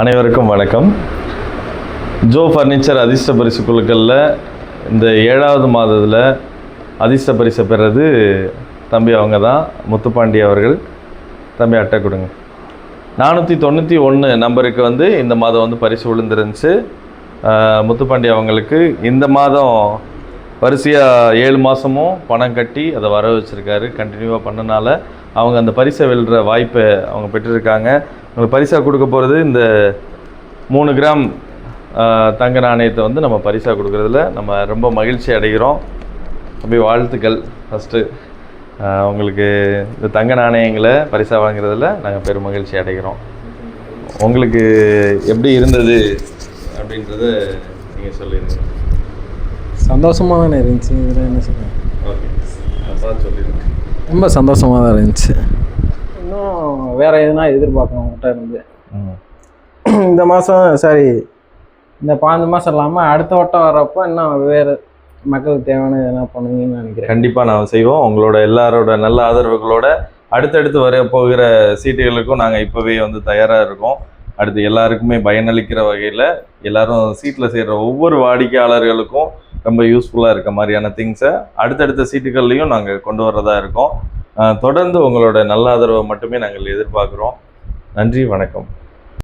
அனைவருக்கும் வணக்கம். Joe furniture அதிர்ஷ்ட பரிசு குழுக்களில் இந்த ஏழாவது மாதத்தில் அதிர்ஷ்ட பரிசை பெறது தம்பி அவங்க தான் முத்துப்பாண்டி அவர்கள். தம்பி அட்டை கொடுங்க. நானூற்றி தொண்ணூற்றி ஒன்று நம்பருக்கு வந்து இந்த மாதம் வந்து பரிசு விழுந்துருந்துச்சு. முத்துப்பாண்டி அவங்களுக்கு இந்த மாதம் வரிசையாக ஏழு மாதமும் பணம் கட்டி அதை வர வச்சுருக்காரு. கண்டினியூவாக பண்ணனால அவங்க அந்த பரிசை வெல்ற வாய்ப்பை அவங்க பெற்றிருக்காங்க. உங்களுக்கு பரிசாக கொடுக்க போகிறது இந்த மூணு கிராம் தங்க நாணயத்தை வந்து நம்ம பரிசாக கொடுக்குறதுல நம்ம ரொம்ப மகிழ்ச்சி அடைகிறோம். அப்படி வாழ்த்துக்கள் ஃபஸ்ட்டு உங்களுக்கு இந்த தங்க நாணயங்களை பரிசாக வாங்குறதுல நாங்கள் பெரும் மகிழ்ச்சி அடைகிறோம். உங்களுக்கு எப்படி இருந்தது அப்படின்றத நீங்கள் சொல்லிடுங்க. சந்தோஷமாக தானே இருந்துச்சு. இதில் என்ன சொல்கிறேன் ஓகே. சொல்லிடுங்க ரொம்ப சந்தோஷமாக தான் இருந்துச்சு. இன்னும் வேறு எதுனா எதிர்பார்க்கணும் உங்கள்கிட்ட இருந்து இந்த மாதம் சரி இந்த பாஞ்சு மாதம் இல்லாமல் அடுத்த வட்டம் வர்றப்போ இன்னும் வேறு மக்களுக்கு தேவையான எதனா பண்ணுவீங்கன்னு நினைக்கிறேன். கண்டிப்பாக நான் செய்வோம். உங்களோட எல்லாரோட நல்ல ஆதரவுகளோட அடுத்தடுத்து வர போகிற சீட்டுகளுக்கும் நாங்கள் இப்போவே வந்து தயாராக இருக்கோம். அடுத்து எல்லாருக்குமே பயனளிக்கிற வகையில் எல்லாரும் சீட்டில் சேர்கிற ஒவ்வொரு வாடிக்கையாளர்களுக்கும் ரொம்ப யூஸ்ஃபுல்லாக இருக்க மாதிரியான திங்ஸை அடுத்தடுத்த சீட்டுகள்லையும் நாங்கள் கொண்டு வரதா இருக்கோம். தொடர்ந்து உங்களோட நல்ல ஆதரவை மட்டுமே நாங்கள் எதிர்பார்க்குறோம். நன்றி வணக்கம்.